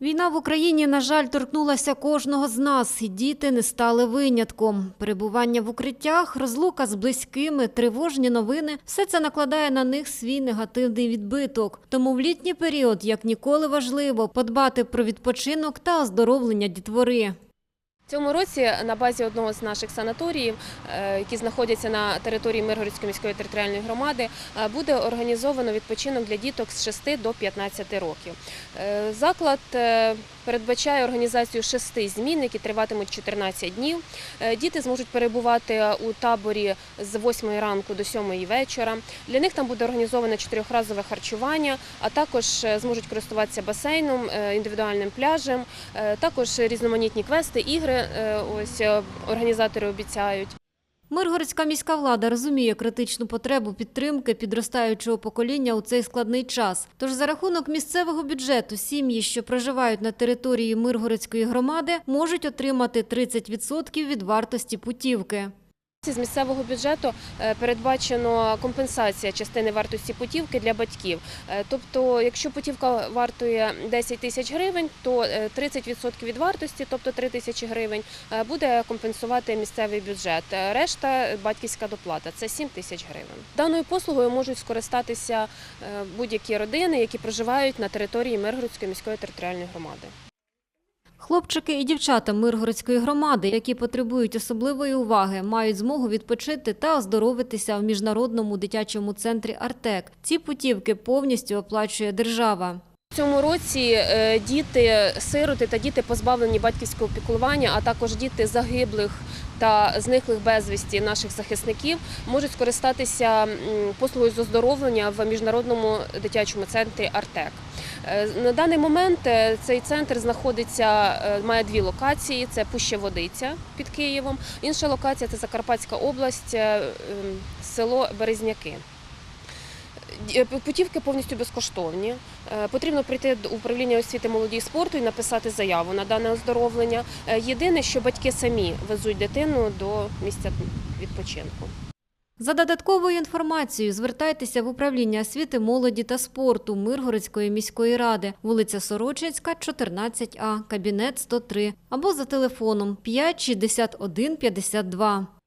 Війна в Україні, на жаль, торкнулася кожного з нас, і діти не стали винятком. Перебування в укриттях, розлука з близькими, тривожні новини – все це накладає на них свій негативний відбиток. Тому в літній період, як ніколи, важливо подбати про відпочинок та оздоровлення дітвори. Цьому році на базі одного з наших санаторіїв, е, які знаходяться на території Миргородської міської територіальної громади, е, буде організовано відпочинок для діток з 6 до 15 років. Е, Заклад передбачає організацію шести змін, які триватимуть 14 днів. Діти зможуть перебувати у таборі з 8 ранку до 7 вечора. Для них там буде організоване чотирьохразове харчування, а також зможуть користуватися басейном, індивідуальним пляжем, також різноманітні квести, ігри. Е, Ось е, організатори обіцяють. Миргородська міська влада розуміє критичну потребу підтримки підростаючого покоління у цей складний час. Тож за рахунок місцевого бюджету сім'ї, що проживають на території Миргородської громади, можуть отримати 30% від вартості путівки. З місцевого бюджету е, передбачено компенсація частини вартості путівки для батьків. Е, Тобто, якщо путівка вартує 10 тисяч гривень, то е, 30% від вартості, тобто 3 тисячі гривень, е, буде компенсувати місцевий бюджет. Е, Решта батьківська доплата це 7 тисяч гривень. Даною послугою можуть скористатися е, будь-які родини, які проживають на території Миргородської міської територіальної громади. Хлопчики і дівчата Миргородської громади, які потребують особливої уваги, мають змогу відпочити та оздоровитися в міжнародному дитячому центрі Артек. Ці путівки повністю оплачує держава. В цьому році е, діти сироти та діти позбавлені батьківського піклування, а також діти загиблих та зниклих безвісті наших захисників можуть скористатися послугою з оздоровлення в міжнародному дитячому центрі Артек. Е, На даний момент е, цей центр знаходиться, е, має дві локації: це Пуща Водиця під Києвом. Інша локація це Закарпатська область, ем, село Березняки. Путівки повністю безкоштовні. Потрібно прийти до управління освіти молоді і спорту і написати заяву на дане оздоровлення. Єдине, що батьки самі везуть дитину до місця відпочинку. За додатковою інформацією звертайтеся в управління освіти, молоді та спорту Миргородської міської ради, вулиця Сорочинська, 14А, кабінет 103 або за телефоном 5 61 52.